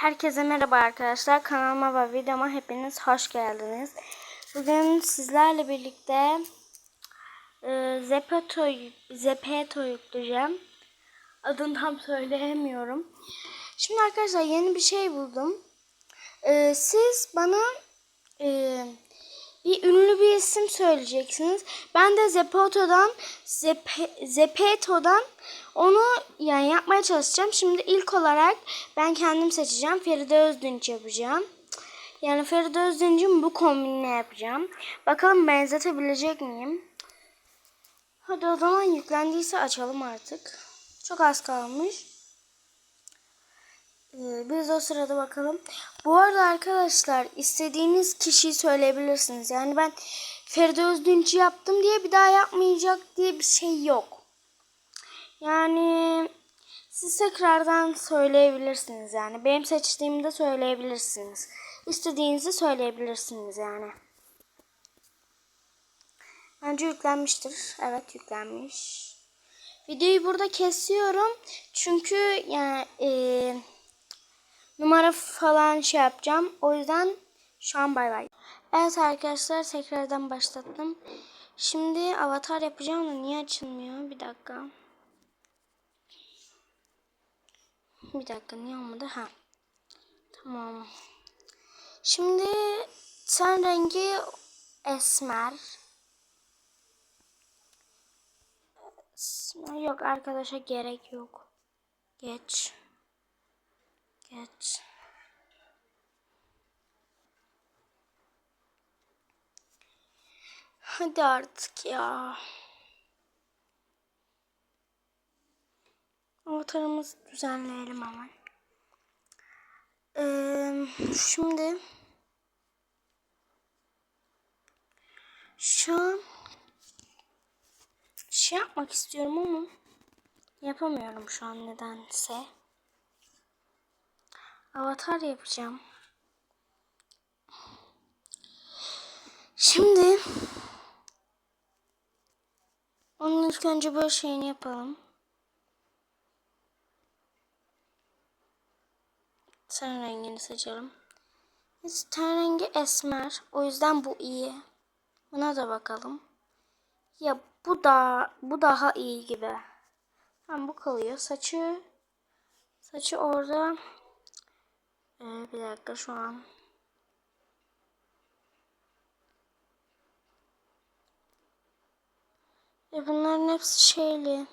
Herkese merhaba arkadaşlar. Kanalıma ve videoma hepiniz hoş geldiniz. Bugün sizlerle birlikte e, Zepeto, Zepeto yükleyeceğim. Adını tam söyleyemiyorum. Şimdi arkadaşlar yeni bir şey buldum. E, siz bana e, bir ünlü bir isim söyleyeceksiniz. Ben de Zepeto'dan Zepe, Zepeto'dan onu yani yapmaya çalışacağım. Şimdi ilk olarak ben kendim seçeceğim. Feride Özdünç yapacağım. Yani Feride Özdünç'ün bu kombinini yapacağım. Bakalım benzetebilecek miyim? Hadi o zaman yüklendiyse açalım artık. Çok az kalmış. Biz o sırada bakalım. Bu arada arkadaşlar istediğiniz kişiyi söyleyebilirsiniz. Yani ben Feride Özdünç'ü yaptım diye bir daha yapmayacak diye bir şey yok. Yani siz tekrardan söyleyebilirsiniz yani. Benim seçtiğimi de söyleyebilirsiniz. İstediğinizi söyleyebilirsiniz yani. Bence yüklenmiştir. Evet yüklenmiş. Videoyu burada kesiyorum. Çünkü yani eee numara falan şey yapacağım. O yüzden şu an bay bay. Evet arkadaşlar tekrardan başlattım. Şimdi avatar yapacağım da niye açılmıyor? Bir dakika. Bir dakika niye olmadı? Ha. Tamam. Şimdi ten rengi esmer. Yok arkadaşa gerek yok. Geç. Geç. Hadi artık ya. Avatarımızı düzenleyelim hemen. Ee, şimdi şu an şey yapmak istiyorum ama yapamıyorum şu an nedense. Avatar yapacağım. Şimdi onun ilk önce böyle şeyini yapalım. Ten rengini seçelim. Ten rengi esmer. O yüzden bu iyi. Buna da bakalım. Ya bu da bu daha iyi gibi. Tamam bu kalıyor. Saçı saçı orada ee, bir dakika şu an. E bunların hepsi şeyli.